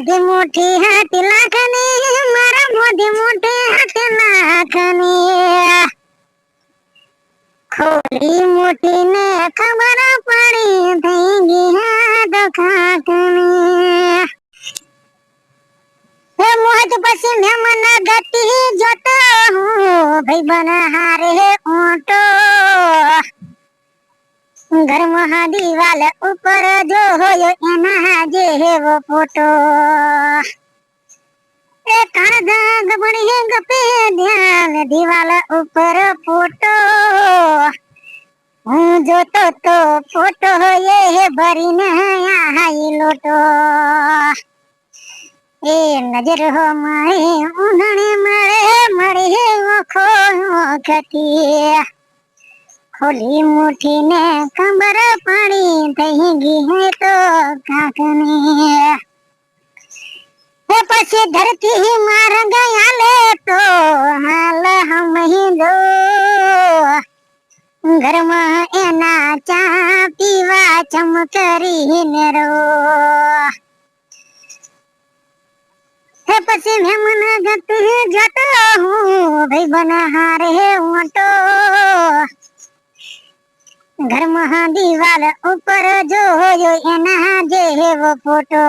મોઢી મોટી હાથી લાખની મારા મોઢી મોટી હાથી લાખની ખોલી મોટી ને ખબર પડી થઈ ગઈ હાથ ખાકની હે મોહત પછી મેં મને ગતિ જોતો હું ભાઈ બન હારે ઘરમાં દિવાલ ઉપર જો હોય એના જેવો ફોટો. એ કાળજાગ બની પે ધ્યાન દિવાલ ઉપર ફોટો. હું જોતો તો ફોટો હે ભરીને આઈ લોટો. એ નજર હો મારે ઉનાળે મળે મળે ઓખો ઓખતી खुली मुठी ने, कमर पड़ी दहेगी है तो काकने वो पसी धरती ही मार गया ले तो हाल हम ही दो। घर में एना चा पीवा चमकरी ने रो। पसी मैं मन गत जाता हूँ, भाई बना घर महा दीवार ऊपर जो हो जो एना जे है वो फ़ोटो।